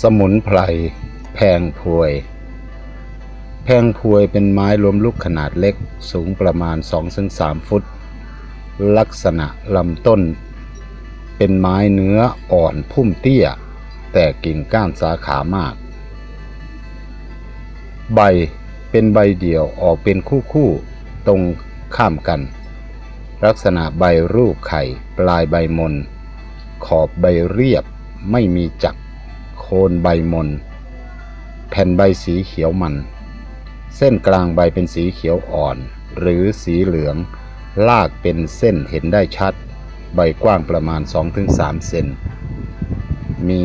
สมุนไพรแพงพวย แพงพวยเป็นไม้ล้มลุกขนาดเล็กสูงประมาณ 2-3 ฟุต ลักษณะลำต้น เป็นไม้เนื้ออ่อนพุ่มเตี้ย แต่กิ่งก้านสาขามาก ใบเป็นใบเดี่ยวออกเป็นคู่ๆตรงข้ามกัน ลักษณะใบรูปไข่ปลายใบมน ขอบใบเรียบไม่มีจัก โคนใบมน แผ่นใบสีเขียวมัน เส้นกลางใบเป็นสีเขียวอ่อน หรือสีเหลือง ลากเป็นเส้นเห็นได้ชัด ใบกว้างประมาณ 2-3 เซน มี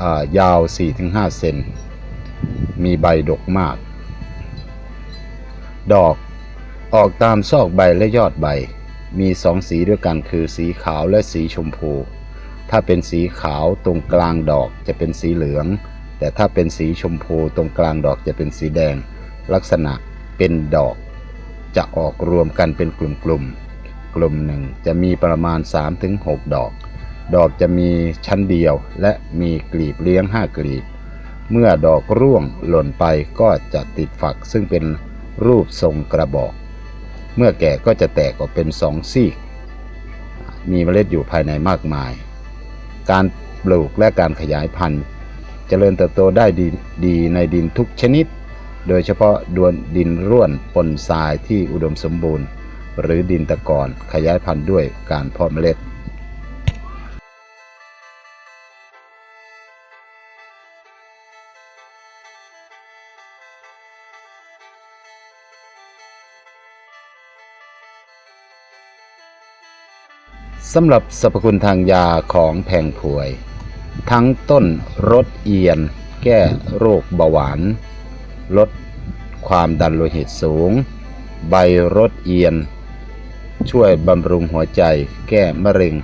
อ่ายาว 4-5 เซน มีใบดกมาก ดอกออกตามซอกใบและยอดใบ มีสองสีด้วยกันคือสีขาวและสีชมพู ถ้าเป็นสีขาวตรงกลางดอกจะเป็นสีเหลือง แต่ถ้าเป็นสีชมพูตรงกลางดอกจะเป็นสีแดง ลักษณะเป็นดอก จะออกรวมกันเป็นกลุ่มๆกลุ่มหนึ่งจะมีประมาณ 3-6 ดอก ดอกจะมีชั้นเดียวและมีกลีบเลี้ยง 5 กลีบ เมื่อดอกร่วงหล่นไปก็จะติดฝักซึ่งเป็นรูปทรงกระบอก เมื่อแก่ก็จะแตกออกเป็นสองซีก มีเมล็ดอยู่ภายในมากมาย การปลูกและการขยายพันธุ์เจริญเติบโตได้ดีดีในดินทุกชนิด โดยเฉพาะดวนดินร่วนปนทรายที่อุดมสมบูรณ์ หรือดินตะกอนขยายพันธุ์ด้วยการเพาะเมล็ด สำหรับสรรพคุณทางยาของแพงพวย ทั้งต้นรสเอียน แก้โรคเบาหวาน ลดความดันโลหิตสูง ใบรสเอียน ช่วยบำรุงหัวใจ แก้มะเร็ง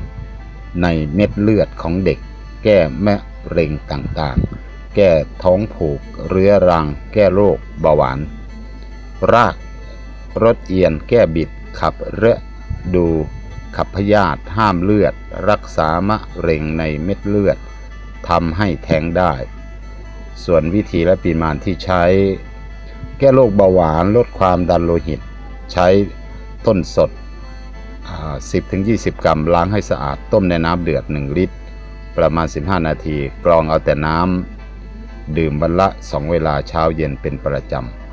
ในเม็ดเลือดของเด็ก แก้มะเร็งต่างๆ แก้ท้องผูกเรื้อรัง แก้โรคเบาหวาน รากรสเอียน แก้บิดขับเระดู ขับพยาธิห้ามเลือด รักษามะเร็งในเม็ดเลือดทำให้แท้งได้ ส่วนวิธีและปริมาณที่ใช้ แก้โรคเบาหวานลดความดันโลหิต ใช้ต้นสด 10-20 กรัมล้างให้สะอาดต้มในน้ำเดือด 1 ลิตร ประมาณ 15 นาที กรองเอาแต่น้ำดื่มวันละ 2 เวลาเช้าเย็นเป็นประจำ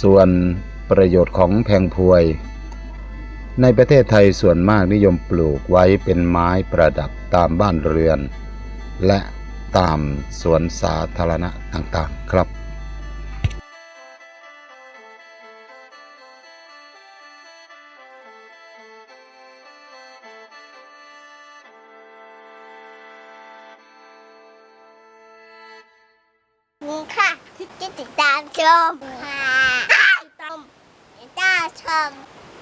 ส่วนประโยชน์ของแพงพวย ในประเทศไทยส่วนมากนิยมปลูกไว้เป็นไม้ประดับตามบ้านเรือน และตามสวนสาธารณะต่างๆครับนี่ค่ะที่ติดตามชม ค่ะ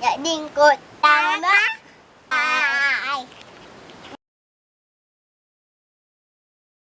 ติดตา